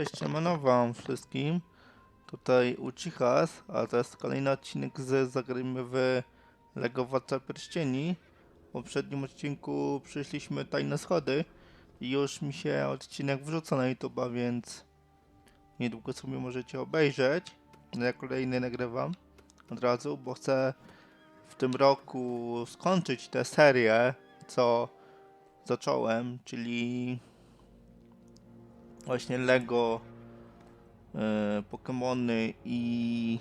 Cześć, siemano wam wszystkim. Tutaj Ucichas, a to jest kolejny odcinek z Zagrajmy w Lego Władca Pierścieni. W poprzednim odcinku przyszliśmy Tajne Schody i już mi się odcinek wrzuca na YouTube'a, więc niedługo sobie możecie obejrzeć. No ja kolejny nagrywam od razu, bo chcę w tym roku skończyć tę serię, co zacząłem, czyli właśnie Lego, e, Pokémony i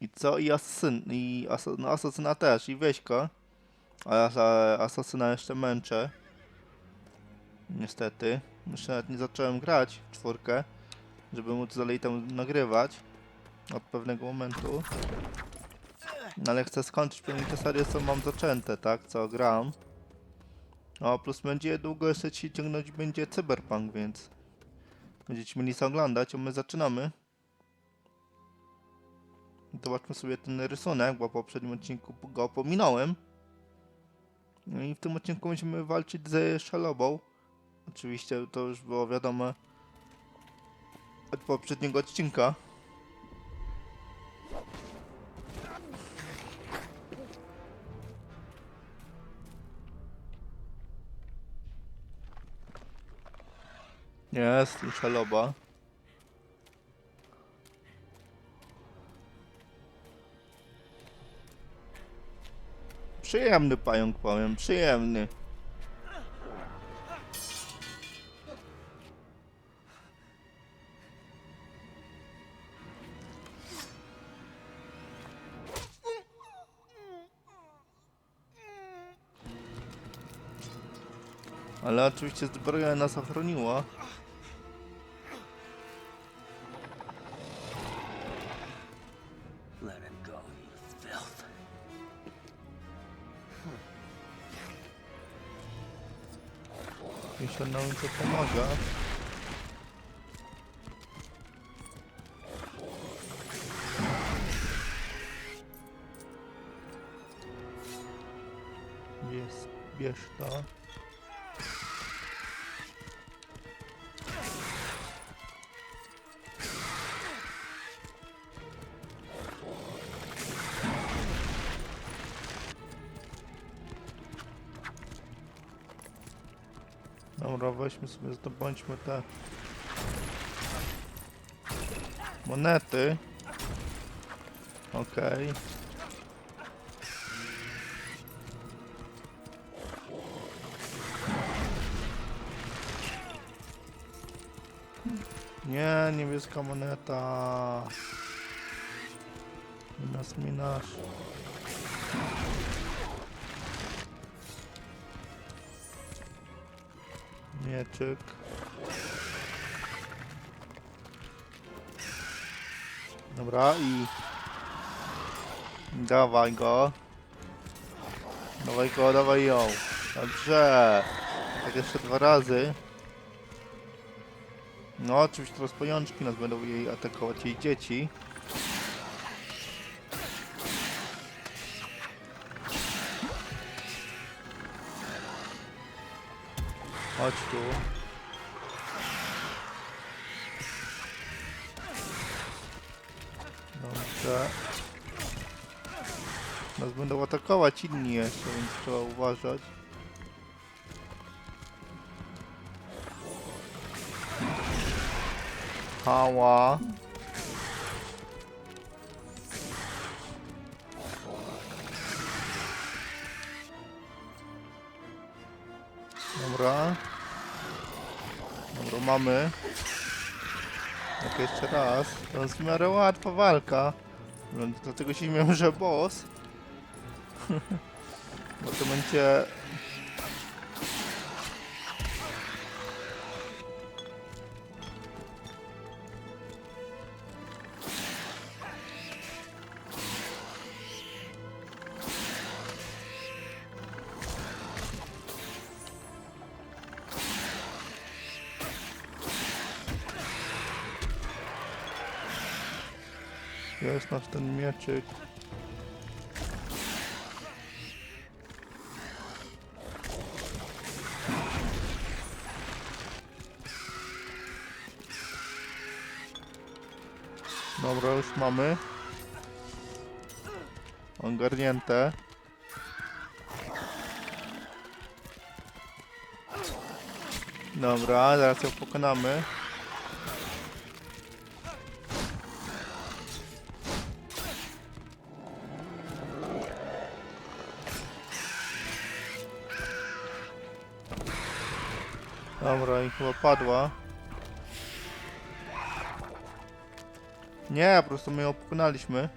i co? I Asasyn, i asa, no Asasyna też, i Wieśka. A asa, Asasyna jeszcze męczę. Niestety. Jeszcze nawet nie zacząłem grać w czwórkę, żeby móc dalej tam nagrywać od pewnego momentu. No ale chcę skończyć pewnie te serie, co mam zaczęte, tak? Co gram. O, plus będzie długo jeszcze ci ciągnąć będzie Cyberpunk, więc będziecie mieli co oglądać, a my zaczynamy. Zobaczmy sobie ten rysunek, bo w poprzednim odcinku go pominąłem. No i w tym odcinku będziemy walczyć ze Szalobą. Oczywiście to już było wiadome od poprzedniego odcinka. Jest, Szaloba. Przyjemny pająk, powiem, przyjemny. Ale oczywiście zbroja nas ochroniła. To pomaga. Jest, bierz to. Weźmy sobie, zdobądźmy te monety. Okej. Nie, niebieska moneta. Minas, minas. Mieczyk. Dobra i... Dawaj go. Dawaj go, dawaj ją. Dobrze. Tak jeszcze dwa razy. No, oczywiście teraz pajączki nas będą jej atakować, jej dzieci. Chodź tu. Dobrze. Nas będą atakować inni jeszcze, więc trzeba uważać. Hała. Mamy. Tak jeszcze raz. To jest w miarę łatwa walka. No, Dlatego się śmieję, że boss. Bo to będzie... Jest nasz ten mieczyk. Dobra, już mamy. Ogarnięte. Dobra, zaraz ją pokonamy. Dobra, i chyba padła. Nie, po prostu my ją pokonaliśmy.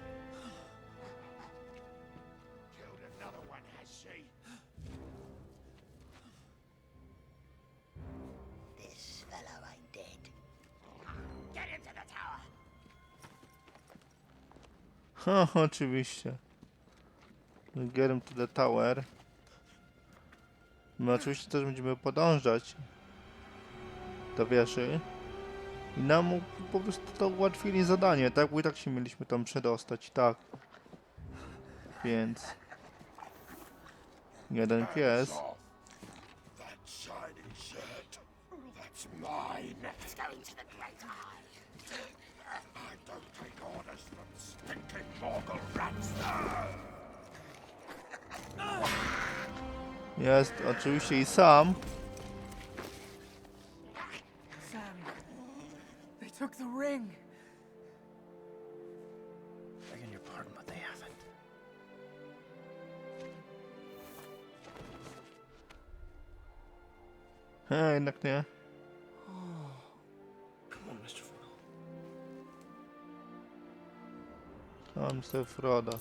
Ha, oczywiście. Get him to the tower. My oczywiście też będziemy podążać do wieży. I nam po prostu to ułatwili zadanie, tak? Bo i tak się mieliśmy tam przedostać, tak. Więc... Jeden pies. That shiny shirt. That's Sobie Frodo.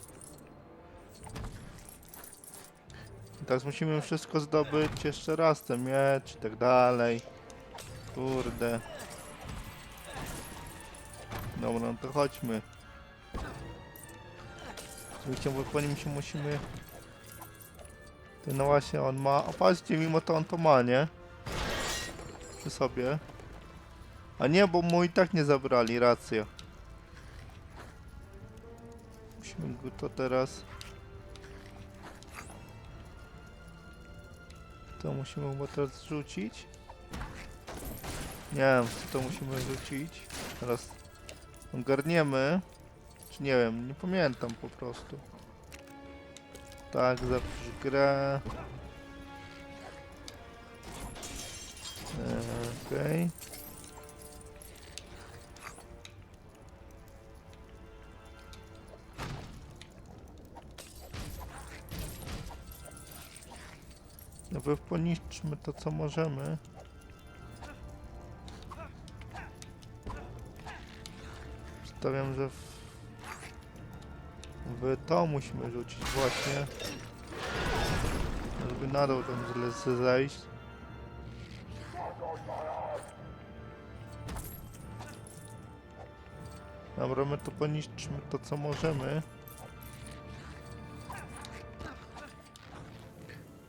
I teraz musimy wszystko zdobyć jeszcze raz, ten miecz i tak dalej. Kurde. Dobra, no to chodźmy. Oczywiście, po nim się musimy... No właśnie, on ma... Patrzcie, mimo to on to ma, nie? Przy sobie. A nie, bo mu i tak nie zabrali, racja. To teraz... To musimy chyba teraz rzucić. Nie wiem, co to musimy rzucić. Teraz ogarniemy. Czy nie wiem, nie pamiętam po prostu. Tak, zapisz grę. Eee, Okej. No wy poniszczmy to co możemy. Stawiam, że w, w to musimy rzucić właśnie. Żeby na dół tam zejść. Dobra, my to poniszczmy to co możemy.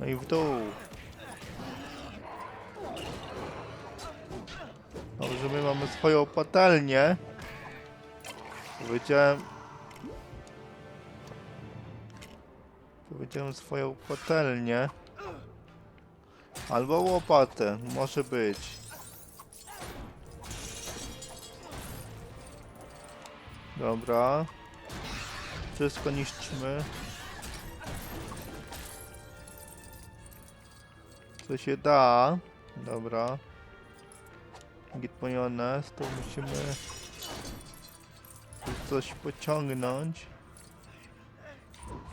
No i w dół. Dobrze, my mamy swoją patelnię. Powiedziałem... Powiedziałem swoją patelnię. Albo łopatę, może być. Dobra. Wszystko niszczymy. Co się da. Dobra. Git majonez, to musimy coś pociągnąć.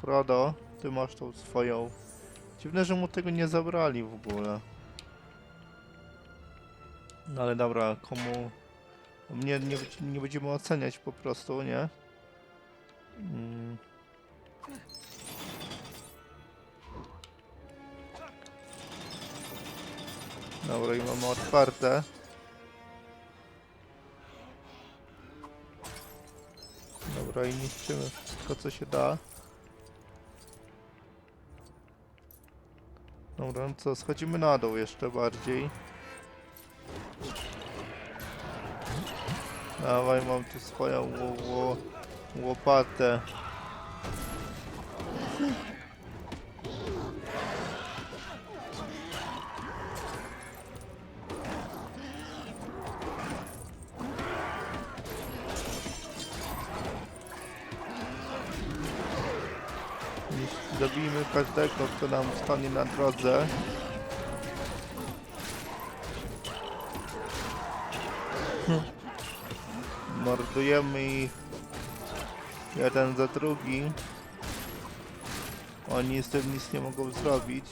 Frodo, ty masz tą swoją. Dziwne, że mu tego nie zabrali w ogóle. No ale dobra, komu... Mnie nie, nie będziemy oceniać po prostu, nie? Mm. Dobra, i mamy otwarte. Dobra, i niszczymy wszystko, co się da. Dobra, no co, schodzimy na dół jeszcze bardziej. Dawaj, mam tu swoją ło, ło, łopatę. Zabijmy każdego, kto nam stanie na drodze. Hm. Mordujemy ich jeden za drugim. Oni z tym nic nie mogą zrobić.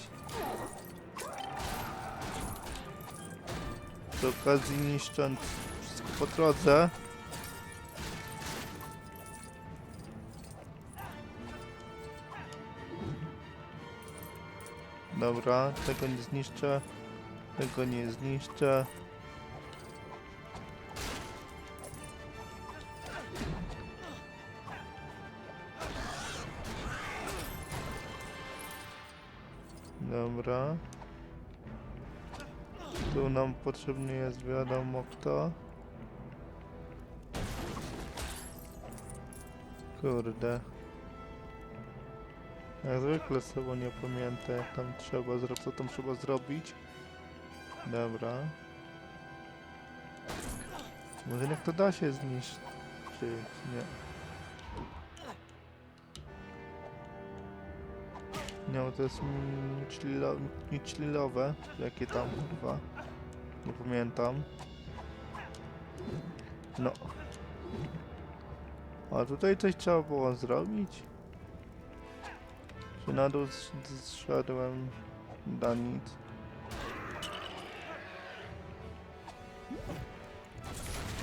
Przy okazji niszcząc wszystko po drodze. Dobra, tego nie zniszczę. Tego nie zniszczę. Dobra. Tu nam potrzebny jest wiadomo kto. Kurde. Jak zwykle sobie nie pamiętam jak tam trzeba zrobić, co tam trzeba zrobić. Dobra. Może niech to da się zniszczyć, nie. Nie, to jest niczlilo- niczlilowe. Jakie tam, kurwa. Nie pamiętam. No. A tutaj coś trzeba było zrobić? Czy na dół sz- zszedłem? Da nic.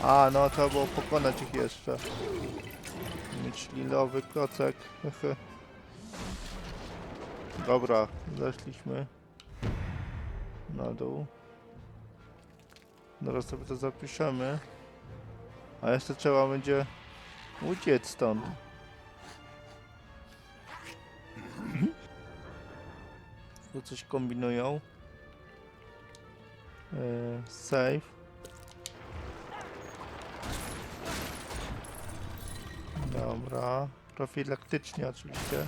A, no trzeba było pokonać ich jeszcze. Niczlilowy klocek. hehe. Dobra, zeszliśmy na dół. Teraz sobie to zapiszemy. A jeszcze trzeba będzie uciec stąd. Tu coś kombinują. Yy, save. Dobra. Profilaktycznie oczywiście.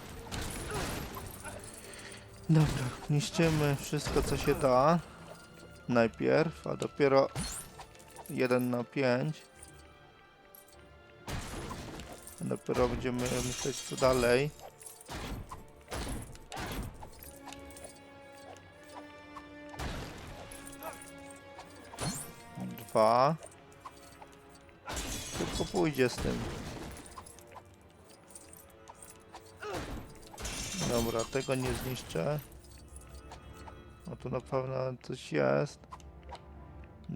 Dobra, niszczymy wszystko co się da. Najpierw, a dopiero 1 na 5. Dopiero będziemy myśleć co dalej. Dwa. Szybko pójdzie z tym. Dobra, tego nie zniszczę. A tu na pewno coś jest.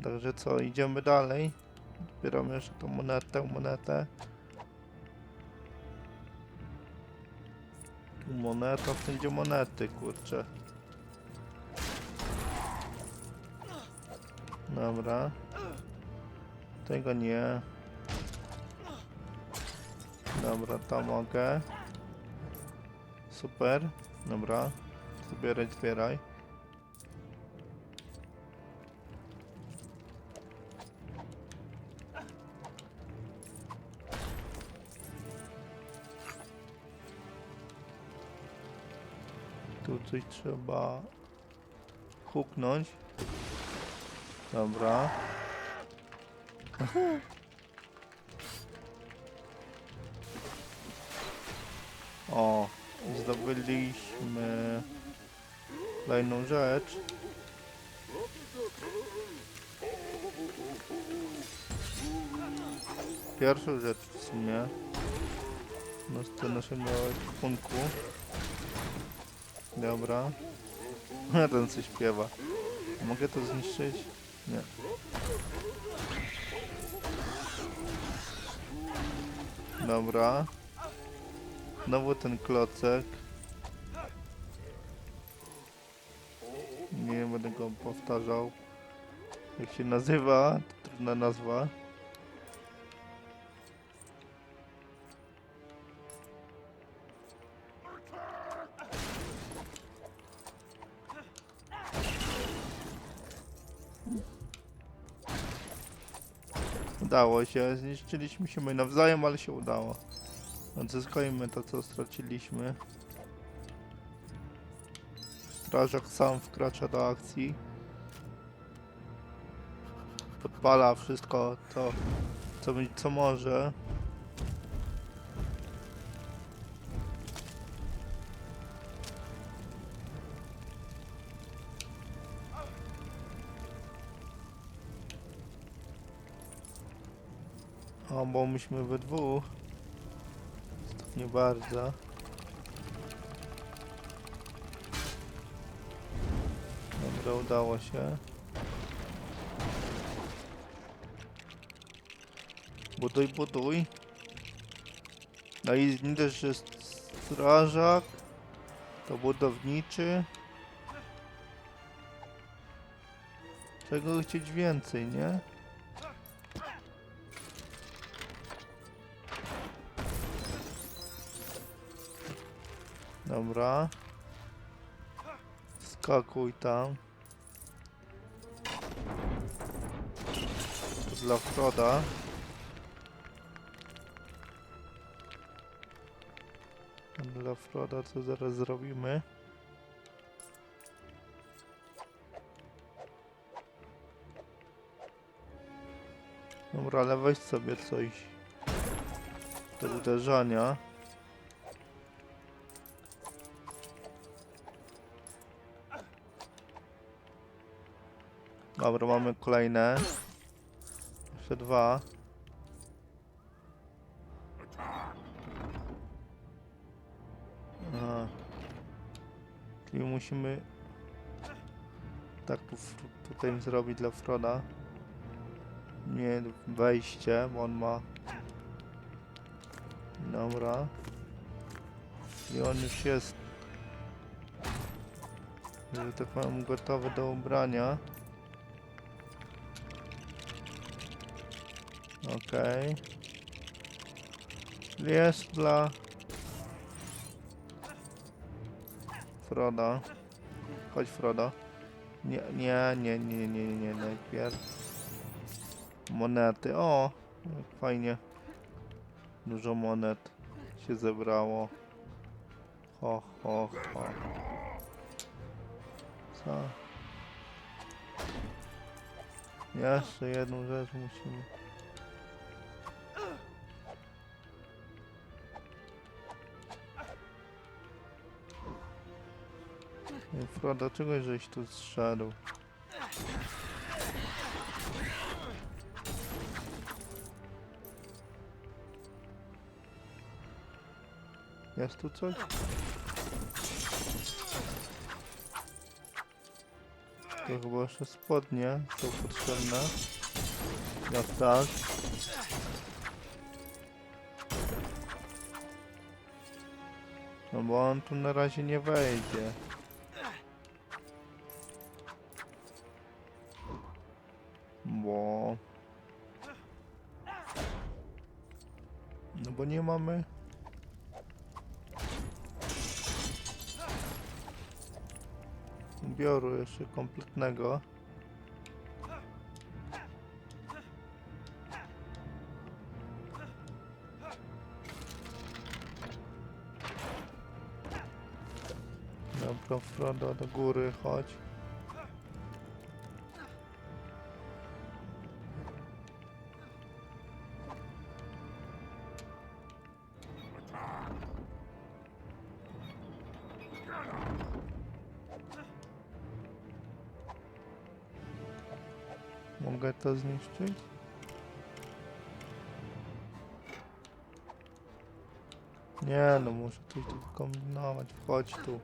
Także co, idziemy dalej. Zbieramy jeszcze tą monetę, monetę. Moneta, wszędzie monety, kurczę. Dobra. Tego nie. Dobra, to mogę. Super. Dobra. Zbieraj, zbieraj. Tu coś trzeba huknąć. Dobra. O, zdobyliśmy kolejną rzecz. Pierwszą rzecz w sumie. No z tym naszym punku. Dobra. Ten coś śpiewa. Mogę to zniszczyć? Nie. Dobra. Znowu ten klocek. Nie będę go powtarzał. Jak się nazywa? To trudna nazwa. Udało się, zniszczyliśmy się my nawzajem, ale się udało. Odzyskajmy to, co straciliśmy. Strażak sam wkracza do akcji. Podpala wszystko, co, co, co może. O, bo myśmy we dwóch. Nie bardzo. Dobra, udało się. Buduj, buduj. No i też jest strażak. To budowniczy. Czego chcieć więcej, nie? Dobra. Skakuj tam. To dla Froda. Dla Froda co zaraz zrobimy? Dobra, ale weź sobie coś do uderzania. Dobra, mamy kolejne. Jeszcze dwa. Aha. Czyli musimy tak tutaj zrobić dla Froda. Nie wejście, bo on ma. Dobra. I on już jest. Że tak powiem gotowy do ubrania. Okej. Czyli Jest dla Froda. Chodź Frodo. Nie, nie, nie, nie, nie, nie, nie, najpierw. Monety. O, fajnie. Dużo monet się zebrało. Ho, ho, ho. Co? Jeszcze jedną rzecz musimy. Ej, Frodo, czego żeś tu zszedł? Jest tu coś? To chyba jeszcze spodnie są potrzebne. Jak tak. No bo on tu na razie nie wejdzie. Mamy... Ubioru jeszcze kompletnego. Dobra, Frodo, do góry chodź. Mogę to zniszczyć? Nie no, muszę coś tu kombinować. Wchodź tu.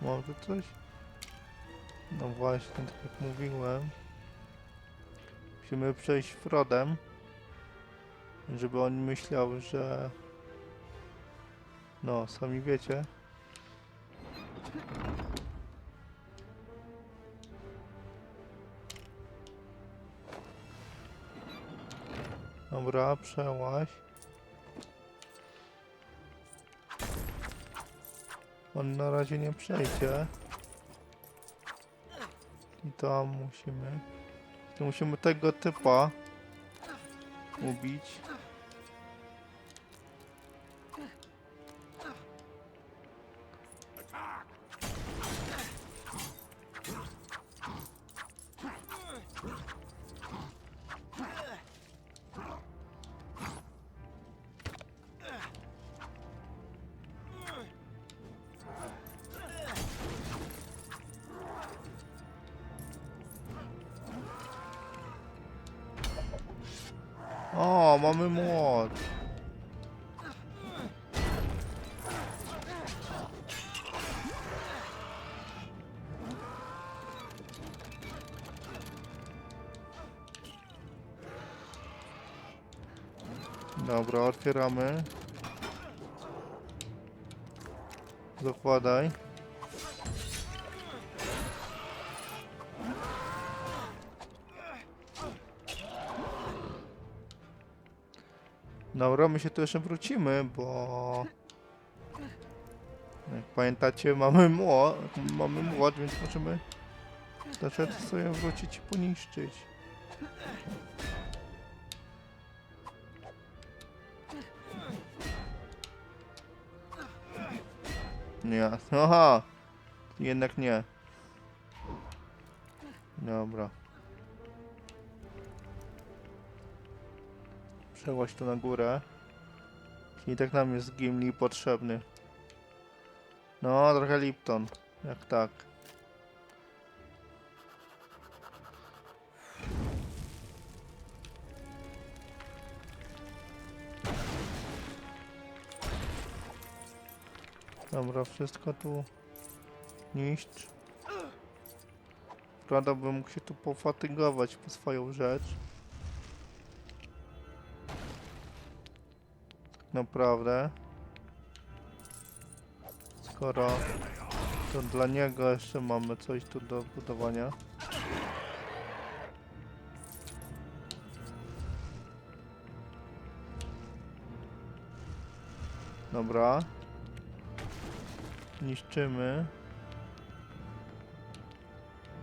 Może coś? No właśnie, tak jak mówiłem. Musimy przejść Frodem. Żeby on myślał, że... No, sami wiecie. Dobra, przełaź. On na razie nie przejdzie. I tam musimy... To musimy tego typa ubić. Dobra, otwieramy. Zakładaj. Dobra, my się tu jeszcze wrócimy, bo... Jak pamiętacie, mamy młot, mamy młot, więc możemy zacząć sobie wrócić i poniszczyć. Nie, aha! Jednak nie. Dobra. Przełaź tu na górę. I tak nam jest Gimli potrzebny. No, trochę Lipton. Jak tak. Dobra, wszystko tu niszcz. Prawda bym mógł się tu pofatygować po swoją rzecz. Naprawdę. Skoro to dla niego jeszcze mamy coś tu do budowania. Dobra. Niszczymy.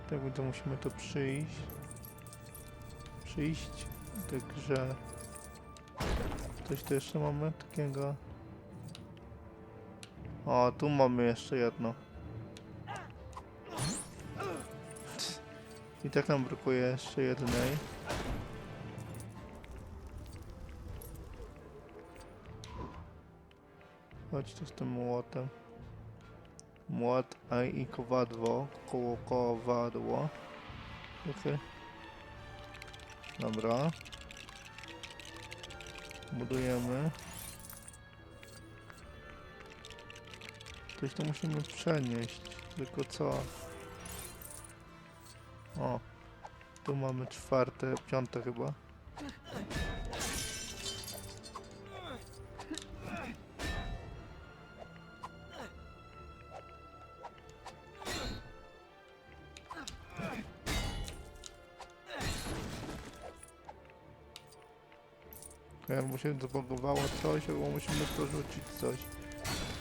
Tak, to musimy tu przyjść. Przyjść. Także... Coś tu jeszcze mamy takiego? O, tu mamy jeszcze jedno. I tak nam brakuje jeszcze jednej. Chodź tu z tym młotem. Młot, i kowadło. Koło kowadło. Okej. Dobra. Budujemy. Coś to musimy przenieść. Tylko co? O. Tu mamy czwarte, piąte chyba. Albo się zbagowało coś, albo musimy dorzucić coś.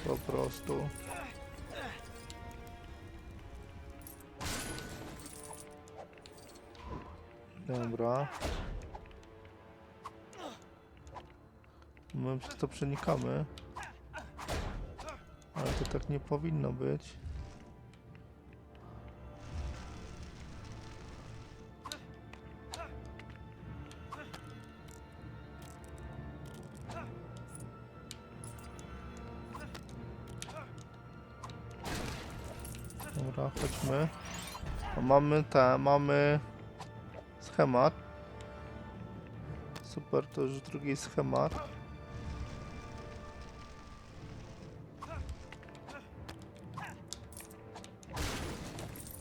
Po prostu. Dobra. My przez to przenikamy. Ale to tak nie powinno być. Mamy te, mamy schemat. Super, to już drugi schemat.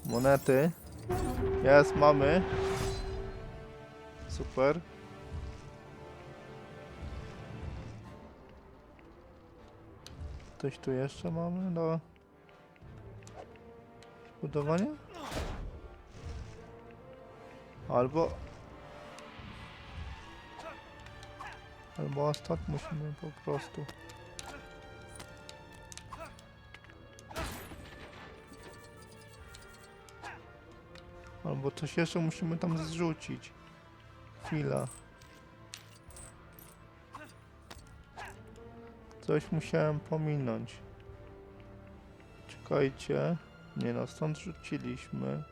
Monety. Jest, mamy. Super. Coś tu jeszcze mamy do budowania? Albo... Albo ostat musimy po prostu... Albo coś jeszcze musimy tam zrzucić. Chwila. Coś musiałem pominąć. Czekajcie. Nie no, stąd rzuciliśmy.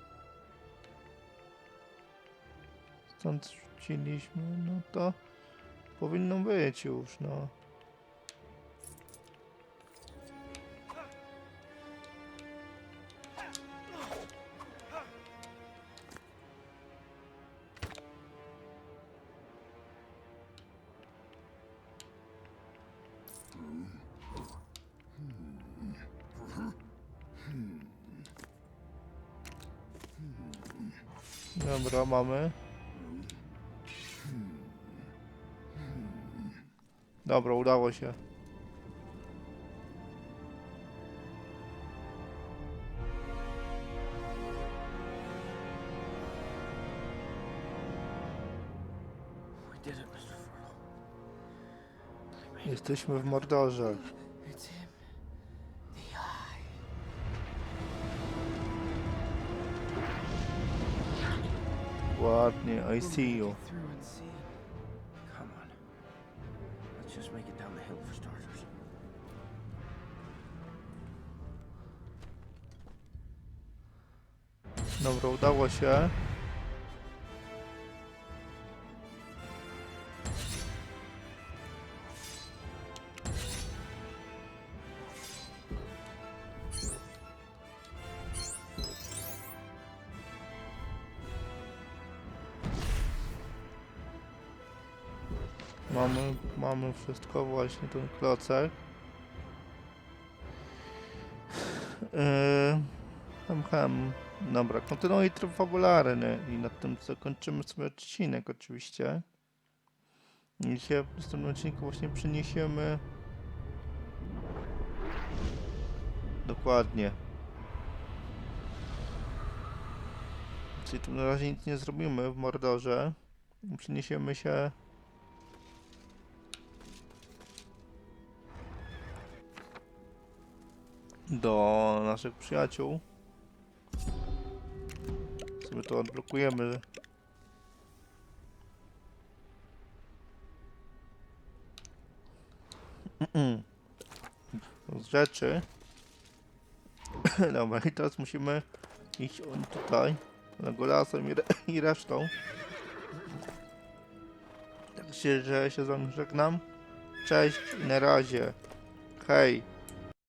stąd rzuciliśmy, no to powinno być już, no. Dobra, mamy. Dobra, udało się. Jesteśmy w Mordorze. Ładnie, I see you. Dobra, udało się. Mamy, mamy wszystko, właśnie ten klocek. Yy, hem, hem. Dobra, kontynuuj tryb fabularny i na tym zakończymy sobie odcinek oczywiście. I się w następnym odcinku właśnie przeniesiemy dokładnie. Czyli tu na razie nic nie zrobimy w Mordorze. Przeniesiemy się do naszych przyjaciół. Sobie to odblokujemy. Z rzeczy. Dobra, i teraz musimy iść on tutaj. Legolasem i, re i resztą. Tak się, że się z wami żegnam. Cześć i na razie. Hej.